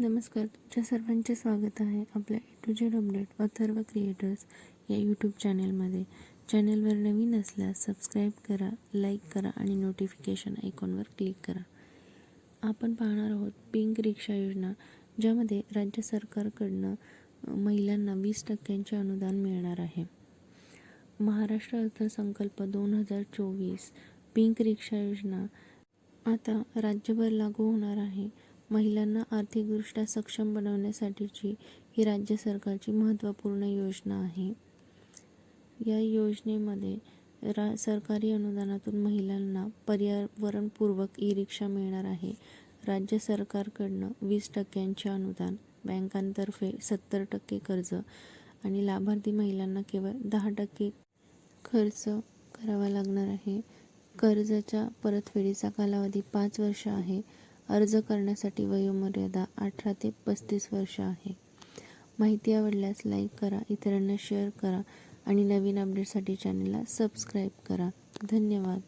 नमस्कार तुमच्या सर्वांचे स्वागत आहे आपल्या A to Z update Atharva creators या यूट्यूब चॅनेलमध्ये चॅनेलवर नवीन असल्यास सबस्क्राईब करा लाईक करा आणि नोटिफिकेशन आयकॉनवर क्लिक करा. आपण पाहणार आहोत पिंक रिक्षा योजना ज्यामध्ये राज्य सरकारकडनं महिलांना वीस टक्क्यांचे अनुदान मिळणार आहे. महाराष्ट्र अर्थसंकल्प दोन हजार चोवीस पिंक रिक्षा योजना आता राज्यभर लागू होणार आहे. महिलांना आर्थिकदृष्ट्या सक्षम बनवण्यासाठीची ही राज्य सरकारची महत्त्वपूर्ण योजना आहे. या योजनेमध्ये रा सरकारी अनुदानातून महिलांना पर्यावरणपूर्वक ई रिक्षा मिळणार आहे. राज्य सरकारकडनं वीस टक्क्यांचे अनुदान बँकांतर्फे सत्तर टक्के कर्ज आणि लाभार्थी महिलांना केवळ दहा टक्के खर्च करावा लागणार आहे. कर्जाच्या परतफेडीचा कालावधी पाच वर्ष आहे. अर्ज करण्यासाठी वयोमर्यादा अठरा ते पस्तीस वर्ष आहे. माहिती आवडल्यास लाईक करा इतरांना शेअर करा आणि नवीन अपडेटसाठी चॅनलला सबस्क्राईब करा. धन्यवाद.